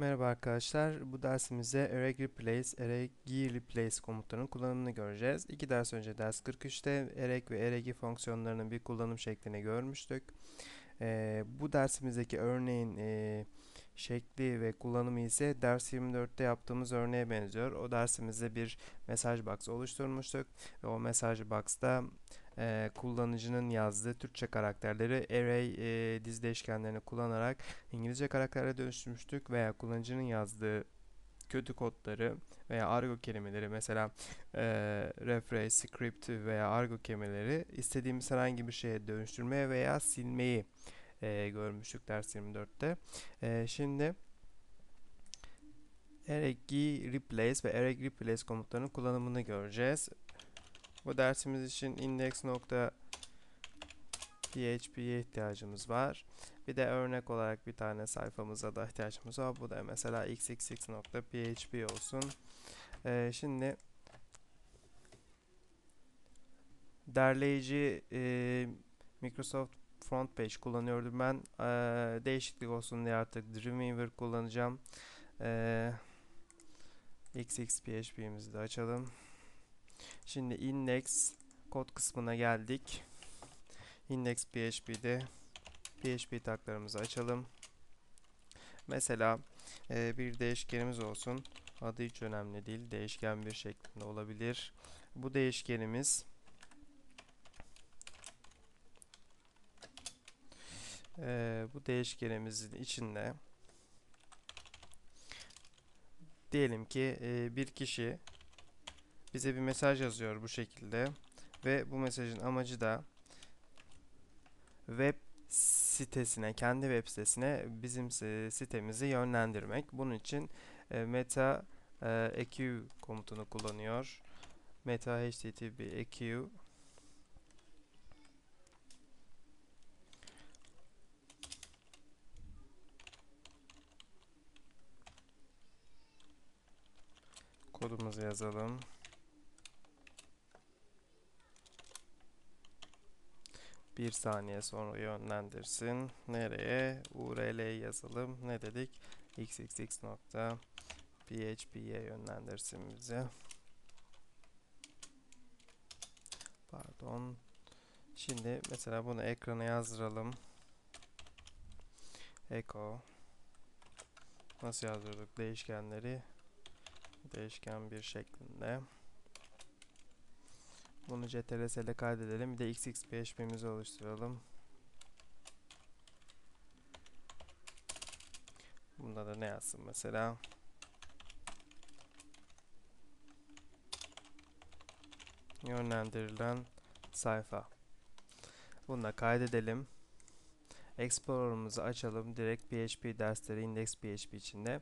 Merhaba arkadaşlar. Bu dersimizde array replace, array replace komutlarının kullanımını göreceğiz. İki ders önce ders 43'te array ve array fonksiyonlarının bir kullanım şeklini görmüştük. Ee, bu dersimizdeki örneğin e, şekli ve kullanımı ise ders 24'te yaptığımız örneğe benziyor. O dersimizde bir mesaj box oluşturmuştuk ve o mesaj box'ta e, kullanıcının yazdığı Türkçe karakterleri array e, dizi değişkenlerini kullanarak İngilizce karakterlere dönüştürmüştük veya kullanıcının yazdığı kötü kodları veya argo kelimeleri mesela e, refresh, script veya argo kelimeleri istediğimiz herhangi bir şeye dönüştürmeye veya silmeyi e, görmüştük ders 24'te. E, şimdi array replace ve array replace komutlarının kullanımını göreceğiz. Bu dersimiz için index.php'ye ihtiyacımız var. Bir de örnek olarak bir tane sayfamıza da ihtiyacımız var. Bu da mesela xxx.php olsun. Ee, şimdi derleyici e, Microsoft Front Page kullanıyordum ben. Ee, değişiklik olsun diye artık Dreamweaver kullanacağım. Ee, xxphp'mizi de açalım. Şimdi index kod kısmına geldik. Index PHP'de PHP taklarımızı açalım. Mesela e, bir değişkenimiz olsun. Adı hiç önemli değil. Değişken bir şeklinde olabilir. Bu değişkenimiz e, bu değişkenimizin içinde diyelim ki e, bir kişi bize bir mesaj yazıyor bu şekilde ve bu mesajın amacı da web sitesine, kendi web sitesine bizim sitemizi yönlendirmek. Bunun için e, meta e, eq komutunu kullanıyor. Meta http eq kodumuzu yazalım. Bir saniye sonra yönlendirsin. Nereye? URL yazalım. Ne dedik? xxx.php'ye yönlendirsin bize. Pardon. Şimdi mesela bunu ekrana yazdıralım. Echo nasıl yazdırdık değişkenleri değişken bir şeklinde bunu CTRS ile kaydedelim. Bir de xxphp'mizi oluşturalım. Bunda da ne yazsın mesela? Yönlendirilen sayfa. Bunu da kaydedelim. Explorer'ımızı açalım. Direkt PHP dersleri index PHP içinde.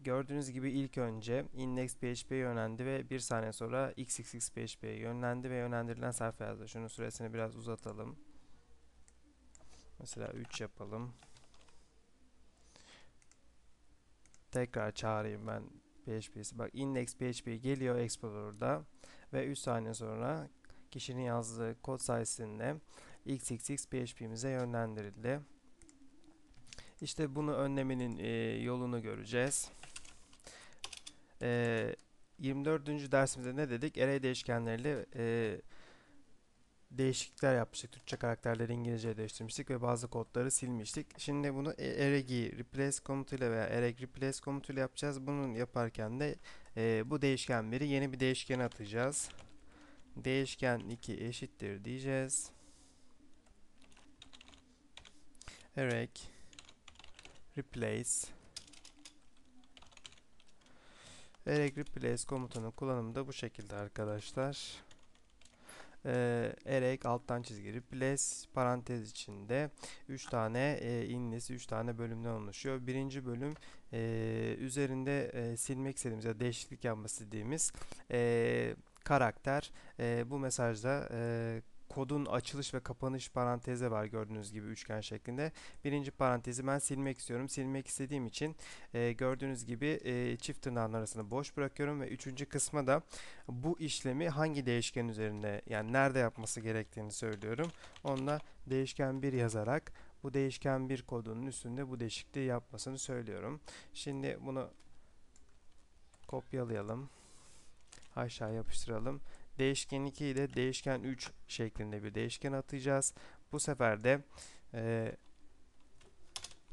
Gördüğünüz gibi ilk önce index PHP'ye yönlendi ve bir saniye sonra xxx yönlendi ve yönlendirilen sayfa yazdı. Şunun süresini biraz uzatalım. Mesela 3 yapalım. Tekrar çağırayım ben PHP'si. Bak index PHP geliyor Explorer'da ve 3 saniye sonra kişinin yazdığı kod sayesinde xxx PHP'mize yönlendirildi. İşte bunu önlemenin e, yolunu göreceğiz. E, 24. dersimizde ne dedik? Array değişkenleriyle e, değişiklikler yapmıştık. Türkçe karakterleri İngilizceye değiştirmiştik ve bazı kodları silmiştik. Şimdi bunu e, array replace komutuyla veya array replace komutuyla yapacağız. Bunun yaparken de e, bu değişkenleri yeni bir değişkene atacağız. Değişken 2 eşittir diyeceğiz. Array replace Array replace komutunun kullanımı da bu şekilde arkadaşlar. Ee, array alttan çizgi replace parantez içinde 3 tane e, inlesi 3 tane bölümden oluşuyor. Birinci bölüm e, üzerinde e, silmek istediğimiz ya değişiklik yapmak istediğimiz e, karakter e, bu mesajda e, kodun açılış ve kapanış parantezi var gördüğünüz gibi üçgen şeklinde. Birinci parantezi ben silmek istiyorum. Silmek istediğim için e, gördüğünüz gibi e, çift tırnağın arasını boş bırakıyorum ve üçüncü kısma da bu işlemi hangi değişken üzerinde yani nerede yapması gerektiğini söylüyorum. Onunla değişken bir yazarak bu değişken bir kodunun üstünde bu değişikliği yapmasını söylüyorum. Şimdi bunu kopyalayalım. Aşağı yapıştıralım. Değişken 2 ile değişken 3 şeklinde bir değişken atayacağız. Bu sefer de e,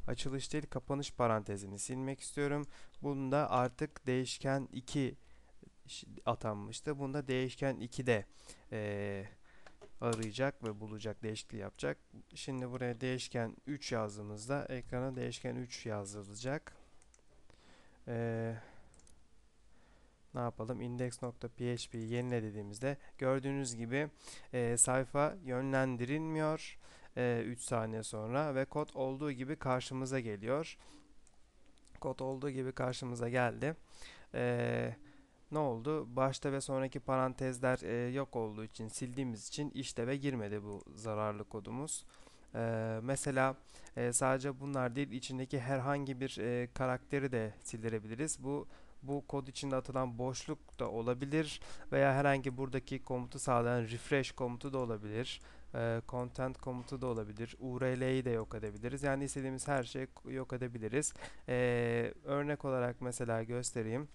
açılış değil kapanış parantezini silmek istiyorum. Bunda artık değişken 2 atanmıştı. Bunda değişken 2'de e, arayacak ve bulacak değişikliği yapacak. Şimdi buraya değişken 3 yazdığımızda ekrana değişken 3 yazılacak. Eee ne yapalım? index.php yenile dediğimizde gördüğünüz gibi e, sayfa yönlendirilmiyor e, 3 saniye sonra ve kod olduğu gibi karşımıza geliyor. Kod olduğu gibi karşımıza geldi. E, ne oldu? Başta ve sonraki parantezler e, yok olduğu için sildiğimiz için işleve girmedi bu zararlı kodumuz. E, mesela e, sadece bunlar değil içindeki herhangi bir e, karakteri de sildirebiliriz. Bu bu kod içinde atılan boşluk da olabilir veya herhangi buradaki komutu sağlayan refresh komutu da olabilir. E, content komutu da olabilir. URL'yi de yok edebiliriz. Yani istediğimiz her şeyi yok edebiliriz. E, örnek olarak mesela göstereyim.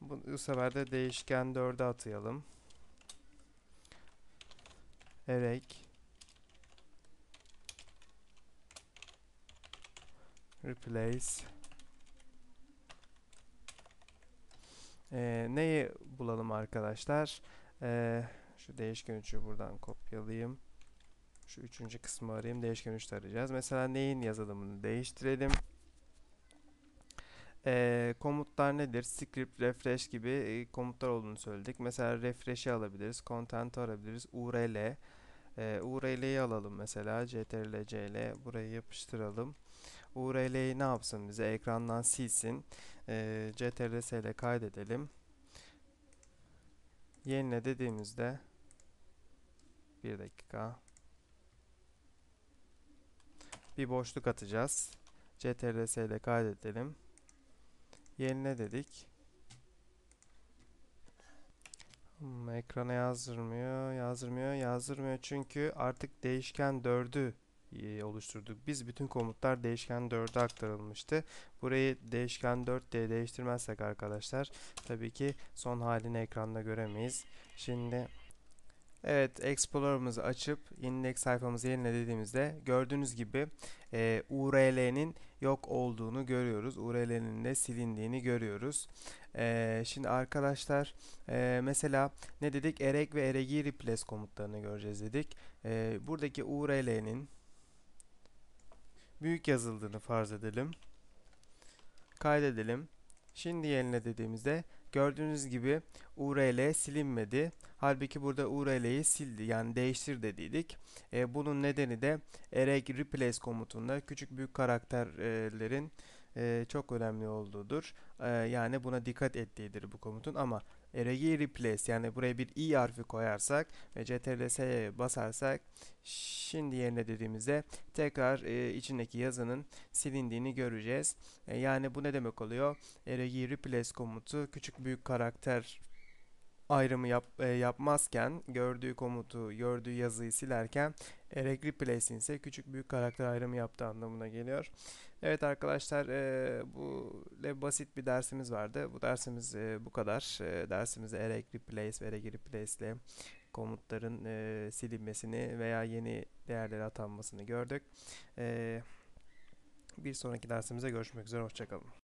Bu, bu sefer de değişken 4'e atayalım. Erek replace Ee, neyi bulalım arkadaşlar? Ee, şu değişken 3'ü buradan kopyalayayım. Şu üçüncü kısmı arayayım. Değişken 3'te arayacağız. Mesela neyin yazılımını değiştirelim. Ee, komutlar nedir? Script, refresh gibi e, komutlar olduğunu söyledik. Mesela refresh'i alabiliriz. Content alabiliriz. URL. Ee, URL'yi alalım mesela. ctrl cl burayı yapıştıralım. URL'yi ne yapsın bize? Ekrandan silsin. Ee, CTRL ile kaydedelim. Yenile dediğimizde bir dakika bir boşluk atacağız. CTRL ile kaydedelim. Yenile dedik. Hmm, ekrana yazdırmıyor, yazdırmıyor, yazdırmıyor çünkü artık değişken 4'ü e, oluşturduk. Biz bütün komutlar değişken 4'e aktarılmıştı. Burayı değişken 4 diye değiştirmezsek arkadaşlar tabii ki son halini ekranda göremeyiz. Şimdi Evet, Explorer'ımızı açıp index sayfamızı yenile dediğimizde gördüğünüz gibi e, URL'nin yok olduğunu görüyoruz. URL'nin de silindiğini görüyoruz. E, şimdi arkadaşlar e, mesela ne dedik? Erek ve eregi replace komutlarını göreceğiz dedik. E, buradaki URL'nin büyük yazıldığını farz edelim. Kaydedelim. Şimdi yenile dediğimizde gördüğünüz gibi URL silinmedi. Halbuki burada URL'yi sildi yani değiştir dediydik. E, bunun nedeni de ereg replace komutunda küçük büyük karakterlerin çok önemli olduğudur. Yani buna dikkat ettiğidir bu komutun ama Regi replace yani buraya bir i harfi koyarsak ve ctrl basarsak şimdi yerine dediğimizde tekrar e, içindeki yazının silindiğini göreceğiz. E, yani bu ne demek oluyor? Regi replace komutu küçük büyük karakter ayrımı yap, e, yapmazken gördüğü komutu, gördüğü yazıyı silerken erek replace ise küçük büyük karakter ayrımı yaptığı anlamına geliyor. Evet arkadaşlar e, bu basit bir dersimiz vardı. Bu dersimiz e, bu kadar. E, dersimizde erek replace ve erek replace ile komutların e, silinmesini veya yeni değerleri atanmasını gördük. E, bir sonraki dersimize görüşmek üzere. Hoşçakalın.